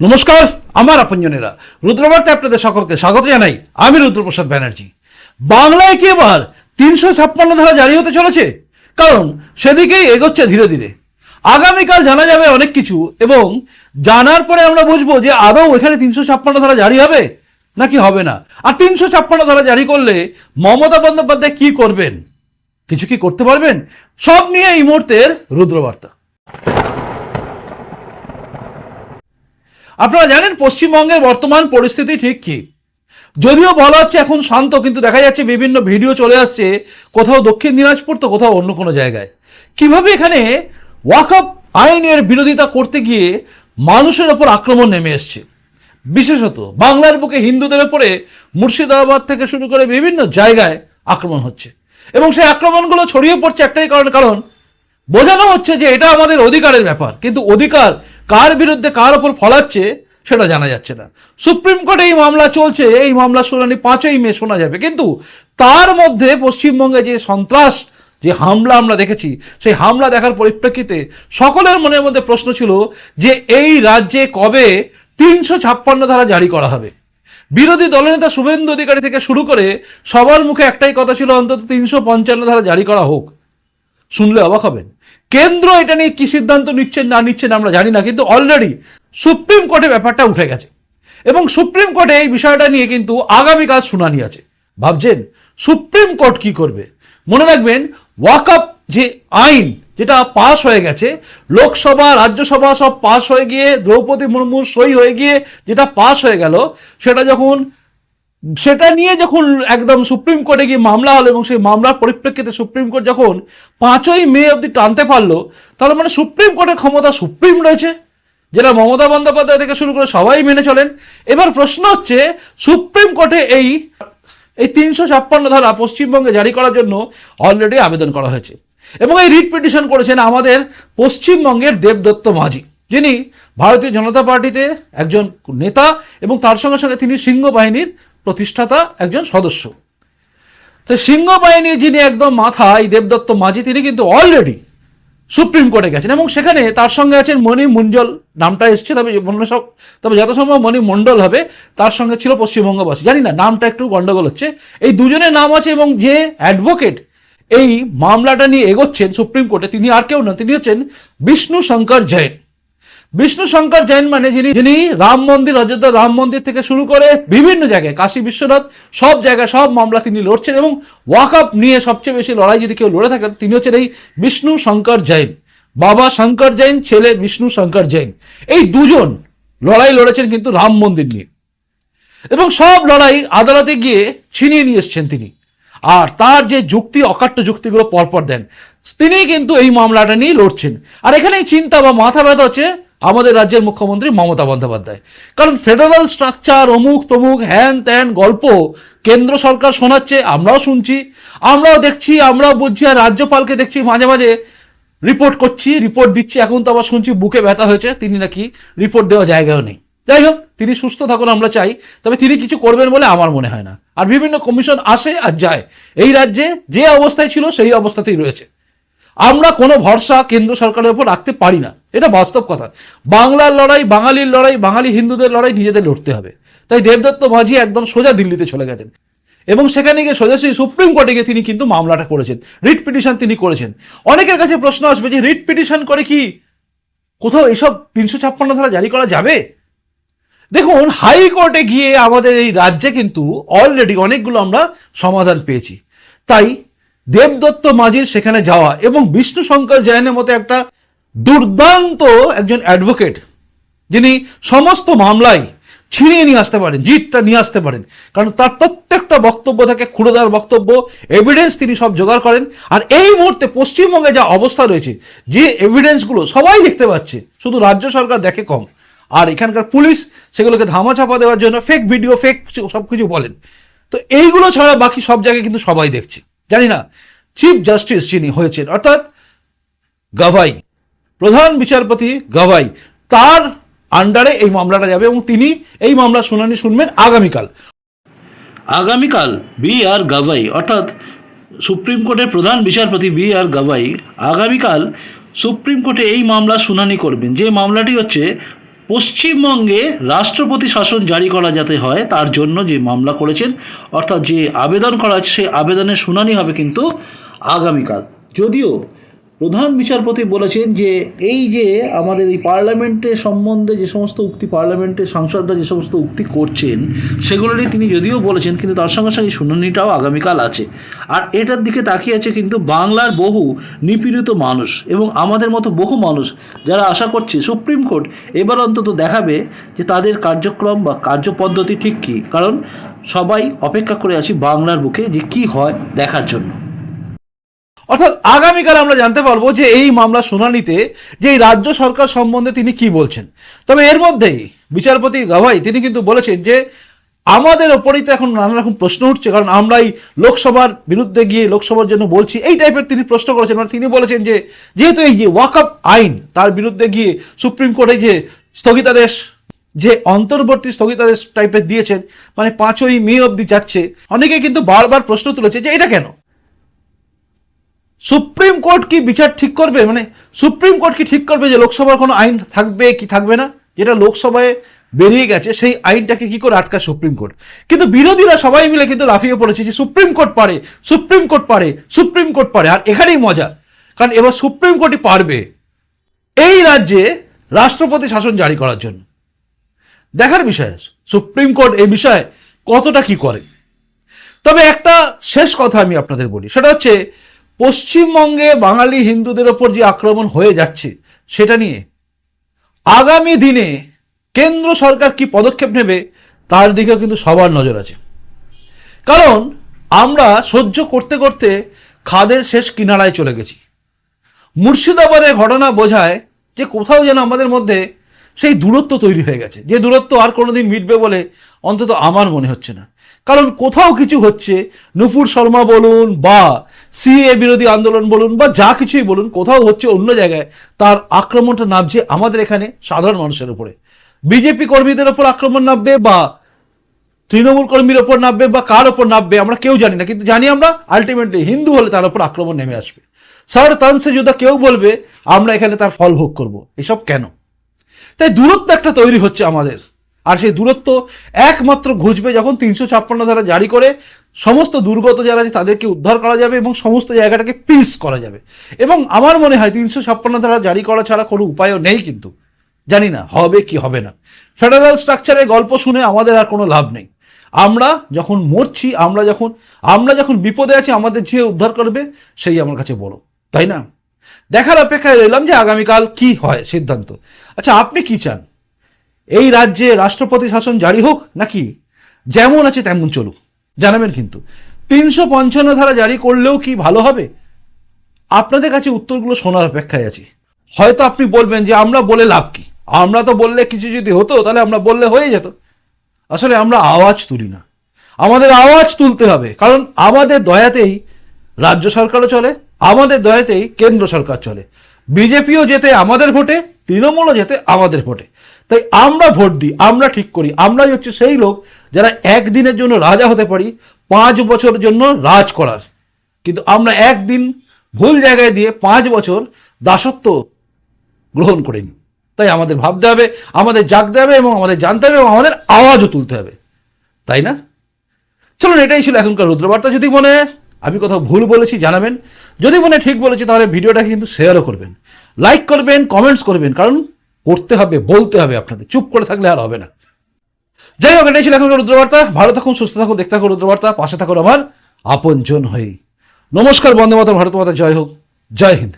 নমস্কার, আমার আপনজনেরা। রুদ্রবার্তে আপনাদের সকলকে স্বাগত জানাই আমি রুদ্রপ্রসাদ ব্যানার্জি। বাংলায় কি এবার তিনশো ছাপ্পান্ন ধারা জারি হতে চলেছে? কারণ সেদিকেই এগোচ্ছে ধীরে ধীরে। আগামীকাল জানা যাবে অনেক কিছু এবং জানার পরে আমরা বুঝব যে আরও এখানে তিনশো ছাপ্পান্ন ধারা জারি হবে নাকি হবে না। আর তিনশো ছাপ্পান্ন ধারা জারি করলে মমতা বন্দ্যোপাধ্যায় কি করবেন? কিছু কি করতে পারবেন? সব নিয়ে এই মুহূর্তের রুদ্রবার্তা। আপনারা জানেন পশ্চিমবঙ্গের বর্তমান পরিস্থিতি ঠিক কি? যদিও বলা হচ্ছে এখন শান্ত, কিন্তু দেখা যাচ্ছে বিভিন্ন ভিডিও চলে আসছে, কোথাও দক্ষিণ দিনাজপুর তো কোথাও অন্য কোনো জায়গায়। কীভাবে এখানে ওয়াকআপ আইনের বিরোধিতা করতে গিয়ে মানুষের ওপর আক্রমণ নেমে এসছে? বিশেষত বাংলার বুকে হিন্দুদের উপরে মুর্শিদাবাদ থেকে শুরু করে বিভিন্ন জায়গায় আক্রমণ হচ্ছে। এবং সেই আক্রমণগুলো ছড়িয়ে পড়ছে একটাই কারণ কারণ বোঝানো হচ্ছে যে এটা আমাদের অধিকারের ব্যাপার, কিন্তু অধিকার কার বিরুদ্ধে কার ওপর ফলাচ্ছে সেটা জানা যাচ্ছে না। সুপ্রিম কোর্টে এই মামলা চলছে, এই মামলা শুনানি পাঁচই মে শোনা যাবে। কিন্তু তার মধ্যে পশ্চিমবঙ্গে যে সন্ত্রাস, যে হামলা আমরা দেখেছি, সেই হামলা দেখার পরিপ্রেক্ষিতে সকলের মনের মধ্যে প্রশ্ন ছিল যে এই রাজ্যে কবে তিনশো ছাপ্পান্ন ধারা জারি করা হবে। বিরোধী দলনেতা শুভেন্দু অধিকারী থেকে শুরু করে সবার মুখে একটাই কথা ছিল, অন্তত তিনশো পঞ্চান্ন ধারা জারি করা হোক। শুনলে অবাক হবেন। কেন্দ্র এটা নিয়ে কি সিদ্ধান্ত নিচ্ছেন, না নিচ্ছেন আমরা জানি না, কিন্তু অলরেডি সুপ্রিম কোর্টে ব্যাপারটা উঠে গেছে। এবং সুপ্রিম কোর্টে এই বিষয়টা নিয়ে কিন্তু আগামীকাল শুনানি আছে। ভাবছেন, সুপ্রিম কোর্ট কি করবে? মনে রাখবেন ওয়াকআপ যে আইন যেটা পাশ হয়ে গেছে, লোকসভা, রাজ্যসভা সব পাশ হয়ে গিয়ে, দ্রৌপদী মুর্মুর সই হয়ে গিয়ে যেটা পাশ হয়ে গেল, সেটা যখন সেটা নিয়ে যখন একদম সুপ্রিম কোর্টে গিয়ে মামলা হলো এবং সেই মামলার পরিপ্রেক্ষিতে সুপ্রিম কোর্ট যখন পাঁচই মে অবধি টানতে পারল তাহলে মানে সুপ্রিম কোর্টের ক্ষমতা সুপ্রিম রয়েছে। যেটা মমতা বন্দ্যোপাধ্যায় থেকে শুরু করে সবাই মেনে চলেন। এবার প্রশ্ন হচ্ছে, সুপ্রিম কোর্টে এই এই তিনশো ছাপ্পান্ন ধারা পশ্চিমবঙ্গে জারি করার জন্য অলরেডি আবেদন করা হয়েছে। এবং এই রিট পিটিশন করেছেন আমাদের পশ্চিমবঙ্গের দেবদত্ত মাঝি। যিনি ভারতীয় জনতা পার্টিতে একজন নেতা এবং তার সঙ্গে সঙ্গে তিনি সিংহ বাহিনীর প্রতিষ্ঠাতা একজন সদস্য। তো সিংহ বাহিনী যিনি একদম মাথা এই দেবদত্ত মাঝি, তিনি কিন্তু অলরেডি সুপ্রিম কোর্টে গেছেন এবং সেখানে তার সঙ্গে আছেন মণি মঞ্জল, নামটা এসছে, তবে সব তবে যত সম্ভব মণি মণ্ডল হবে, তার সঙ্গে ছিল পশ্চিমবঙ্গবাসী। জানি না, নামটা একটু গন্ডগোল হচ্ছে। এই দুজনের নাম আছে এবং যে অ্যাডভোকেট এই মামলাটা নিয়ে এগোচ্ছেন সুপ্রিম কোর্টে, তিনি আর কেউ না তিনি হচ্ছেন বিষ্ণু শঙ্কর জৈন। বিষ্ণু শঙ্কর জৈন মানে যিনি যিনি রাম মন্দির অযোধ্যা রাম মন্দির থেকে শুরু করে বিভিন্ন জায়গায়, কাশী, বিশ্বনাথ, সব জায়গায়, সব মামলা তিনি লড়ছেন এবং ওয়াকআপ নিয়ে সবচেয়ে বেশি লড়াই যদি কেউ লড়ে থাকেন, তিনি হচ্ছেন এই বিষ্ণু শঙ্কর জৈন। বাবা শঙ্কর জৈন, ছেলে বিষ্ণু শঙ্কর জৈন। এই দুজন লড়াই লড়েছেন কিন্তু রাম মন্দির নিয়ে। এবং সব লড়াই আদালতে গিয়ে ছিনিয়ে নিয়ে এসছেন তিনি। আর তার যে যুক্তি, অকাট্য যুক্তিগুলো পরপর দেন, তিনি কিন্তু এই মামলাটা নিয়ে লড়ছেন। আর এখানেই চিন্তা বা মাথা ব্যথা হচ্ছে আমাদের রাজ্যের মুখ্যমন্ত্রী মমতা বন্দ্যোপাধ্যায়। কারণ ফেডারাল স্ট্রাকচার অমুক তমুক, হ্যান ত্যান গল্প কেন্দ্র সরকার শোনাচ্ছে, আমরাও শুনছি, আমরাও দেখছি, আমরাও বুঝছি আর রাজ্যপালকে দেখছি মাঝে মাঝে রিপোর্ট করছি রিপোর্ট দিচ্ছি, এখন তো আবার শুনছি বুকে ব্যথা হয়েছে, তিনি নাকি রিপোর্ট দেওয়া জায়গাও নেই। যাই হোক, তিনি সুস্থ থাকুন আমরা চাই, তবে তিনি কিছু করবেন বলে আমার মনে হয় না। আর বিভিন্ন কমিশন আসে আর যায়, এই রাজ্যে যে অবস্থায় ছিল সেই অবস্থাতেই রয়েছে। আমরা কোনো ভরসা কেন্দ্র সরকারের উপর রাখতে পারি না। এটা বাস্তব কথা। বাংলার লড়াই, বাঙালির লড়াই, বাঙালি হিন্দুদের লড়াই নিজেদের লড়তে হবে। তাই দেবদত্ত মাঝি একদম সোজা দিল্লিতে চলে গেছেন। এবং সেখানে গিয়ে সোজাসুজি সুপ্রিম কোর্টে গিয়ে তিনি কিন্তু মামলাটা করেছেন। রিট পিটিশন তিনি করেছেন। অনেকের কাছে প্রশ্ন আসবে যে, রিট পিটিশন করে কি? কোথাও এসব তিনশো ছাপ্পান্ন ধারা জারি করা যাবে? দেখুন হাইকোর্টে গিয়ে আমাদের এই রাজ্যে কিন্তু অলরেডি অনেকগুলো আমরা সমাধান পেয়েছি। তাই দেবদত্ত মাঝির সেখানে যাওয়া এবং বিষ্ণু শঙ্কর জয়নের মতো একটা দুর্দান্ত একজন অ্যাডভোকেট যিনি সমস্ত মামলায় ছিনিয়ে নিয়ে আসতে পারেন, জিতটা নিয়ে আসতে পারেন। কারণ তার প্রত্যেকটা বক্তব্য থাকে খুঁড়োদার বক্তব্য এভিডেন্স তিনি সব জোগাড় করেন। আর এই মুহূর্তে পশ্চিমবঙ্গে যা অবস্থা রয়েছে, যে এভিডেন্সগুলো সবাই দেখতে পাচ্ছে, শুধু রাজ্য সরকার দেখে কম। আর এখানকার পুলিশ, সেগুলোকে ধামাচাপা দেওয়ার জন্য ফেক ভিডিও ফেক সব কিছু বলেন। তো এইগুলো ছাড়া বাকি সব জায়গায় কিন্তু সবাই দেখছে। জানি না চিফ জাস্টিস যিনি হয়েছেন, অর্থাৎ গাভাই প্রধান বিচারপতি গাভাই তার আন্ডারে এই মামলাটা যাবে এবং তিনি এই মামলা শুনানি শুনবেন আগামীকাল। আগামীকাল বি আর গাভাই অর্থাৎ সুপ্রিম কোর্টের প্রধান বিচারপতি বি আর গাভাই আগামীকাল সুপ্রিম কোর্টে এই মামলা শুনানি করবেন। যে মামলাটি হচ্ছে পশ্চিমবঙ্গে রাষ্ট্রপতি শাসন জারি করা যাতে হয়, তার জন্য যে মামলা করেছেন, অর্থাৎ যে আবেদন করা সেই আবেদনের শুনানি হবে কিন্তু আগামীকাল। যদিও প্রধান বিচারপতি বলেছেন যে এই যে আমাদের এই পার্লামেন্টের সম্বন্ধে যে সমস্ত উক্তি পার্লামেন্টের সাংসদরা যে সমস্ত উক্তি করছেন সেগুলো নিয়ে তিনি যদিও বলেছেন, কিন্তু তার সঙ্গে সঙ্গে শুনানিটাও আগামীকাল আছে। আর এটার দিকে তাকিয়ে আছে কিন্তু বাংলার বহু নিপীড়িত মানুষ এবং আমাদের মতো বহু মানুষ যারা আশা করছে সুপ্রিম কোর্ট এবার অন্তত দেখাবে যে তাদের কার্যক্রম বা কার্যপদ্ধতি ঠিক কী। কারণ সবাই অপেক্ষা করে আছি বাংলার বুকে যে কি হয় দেখার জন্য। অর্থাৎ আগামীকাল আমরা জানতে পারব যে এই মামলা শুনানিতে যে রাজ্য সরকার সম্বন্ধে তিনি কি বলছেন। তবে এর মধ্যেই বিচারপতি গাভাই তিনি কিন্তু বলেছেন যে আমাদের ওপরেই তো এখন নানা রকম প্রশ্ন উঠছে, কারণ আমরাই লোকসভার বিরুদ্ধে গিয়ে লোকসভার জন্য বলছি। এই টাইপের তিনি প্রশ্ন করেছেন মানে তিনি বলেছেন যে যেহেতু এই যে ওয়াকআপ আইন তার বিরুদ্ধে গিয়ে সুপ্রিম কোর্টে যে স্থগিতাদেশ, যে অন্তর্বর্তী স্থগিতাদেশ টাইপের দিয়েছেন মানে পাঁচই মে অবধি যাচ্ছে, অনেকে কিন্তু বারবার প্রশ্ন তুলেছে যে এটা কেন? সুপ্রিম কোর্ট কি বিচার ঠিক করবে? মানে সুপ্রিম কোর্ট কি ঠিক করবে যে লোকসভার কোনো আইন থাকবে কি থাকবে না? যেটা লোকসভায় বেরিয়ে গেছে, সেই আইনটাকে কি করে আটকা সুপ্রিম কোর্ট? কিন্তু বিরোধীরা সবাই মিলে কিন্তু লাফিয়ে পড়েছে যে সুপ্রিম কোর্ট পারে, সুপ্রিম কোর্ট পারে, সুপ্রিম কোর্ট পারে, আর এখানেই মজা। কারণ এবার সুপ্রিম কোর্টই পারবে এই রাজ্যে রাষ্ট্রপতি শাসন জারি করার জন্য। দেখার বিষয়, সুপ্রিম কোর্ট এই বিষয়ে কতটা কি করে? তবে একটা শেষ কথা আমি আপনাদের বলি, সেটা হচ্ছে পশ্চিমবঙ্গে বাঙালি হিন্দুদের ওপর যে আক্রমণ হয়ে যাচ্ছে, সেটা নিয়ে আগামী দিনে কেন্দ্র সরকার কি পদক্ষেপ নেবে, তার দিকেও কিন্তু সবার নজর আছে। কারণ আমরা সহ্য করতে করতে খাদের শেষ কিনারায় চলে গেছি। মুর্শিদাবাদের ঘটনা বোঝায় যে কোথাও যেন আমাদের মধ্যে সেই দূরত্ব তৈরি হয়ে গেছে। যে দূরত্ব আর কোনোদিন মিটবে বলে অন্তত আমার মনে হচ্ছে না। কারণ কোথাও কিছু হচ্ছে, নুপুর শর্মা বলুন বা সিএ বিরোধী আন্দোলন বলুন বা যা কিছুই বলুন, কোথাও হচ্ছে অন্য জায়গায়, তার আক্রমণটা নামছে আমাদের এখানে সাধারণ মানুষের উপরে। বিজেপি কর্মীদের ওপর আক্রমণ নামবে বা তৃণমূল কর্মীর ওপর নামবে বা কার ওপর নামবে আমরা কেউ জানি না, কিন্তু জানি আমরা আলটিমেটলি হিন্দু হলে তার ওপর আক্রমণ নেমে আসবে। সার তানসে যুদ্ধ কেউ বলবে, আমরা এখানে তার ফল ভোগ করব। এসব কেন? তাই দূরত্ব একটা তৈরি হচ্ছে আমাদের। আর সেই দূরত্ব একমাত্র ঘুচবে যখন তিনশো ছাপ্পান্ন ধারা জারি করে সমস্ত দুর্গত যারা আছে তাদেরকে উদ্ধার করা যাবে এবং সমস্ত জায়গাটাকে পিস করা যাবে। এবং আমার মনে হয় তিনশো ছাপ্পান্ন ধারা জারি করা ছাড়া কোনো উপায়ও নেই কিন্তু। জানি না, হবে কি হবে না। ফেডারেল স্ট্রাকচারে গল্প শুনে আমাদের আর কোনো লাভ নেই। আমরা যখন মরছি, আমরা যখন আমরা যখন বিপদে আছি, আমাদের যে উদ্ধার করবে, সেই আমার কাছে বড়। তাই না? দেখার অপেক্ষায় রইলাম যে আগামীকাল কি হয় সিদ্ধান্ত। আচ্ছা আপনি কি চান? এই রাজ্যে রাষ্ট্রপতি শাসন জারি হোক নাকি? যেমন আছে তেমন চলুক। জানাবেন কিন্তু। তিনশো পঞ্চান্ন ধারা জারি করলেও কি ভালো হবে? আপনাদের কাছে উত্তরগুলো শোনার অপেক্ষায় আছি। হয়তো আপনি বলবেন যে, আমরা বলে লাভ কি? আমরা তো বললে কিছু যদি হতো, তাহলে আমরা বললে হয়ে যেত। আসলে আমরা আওয়াজ তুলি না। আমাদের আওয়াজ তুলতে হবে, কারণ আমাদের দয়াতেই রাজ্য সরকারও চলে, আমাদের দয়াতেই কেন্দ্র সরকার চলে। বিজেপিও যেতে আমাদের ভোটে, তৃণমূলও যেতে আমাদের ভোটে। তাই আমরা ভোট দিই, আমরা ঠিক করি। আমরাই হচ্ছে সেই লোক যারা একদিনের জন্য রাজা হতে পারি, পাঁচ বছরের জন্য রাজ করার। কিন্তু আমরা একদিন ভুল জায়গায় দিয়ে পাঁচ বছর দাসত্ব গ্রহণ করিনি তাই আমাদের ভাবতে হবে, আমাদের জাগতে হবে এবং আমাদের জানতে হবে এবং আমাদের আওয়াজও তুলতে হবে। তাই না? চলুন, এটাই ছিল এখনকার রুদ্রবার্তা। যদি মনে, আমি কোথাও ভুল বলেছি, জানাবেন। যদি মনে ঠিক বলেছি, তাহলে ভিডিওটাকে কিন্তু শেয়ারও করবেন। লাইক করবেন কমেন্টস করবেন। কারণ করতে হবে, বলতে হবে আপনাদের চুপ করে থাকলে আর হবে না। যাই হোক, এটাই ছিল এখন রুদ্রবার্তা। ভালো থাকুন, সুস্থ থাকুন, দেখতে থাকুন রুদ্রবার্তা। পাশে থাকুন আমার আপনজন হয়েই নমস্কার, বন্দে মাতা ভারত মাতা, জয় হোক। জয় হিন্দ।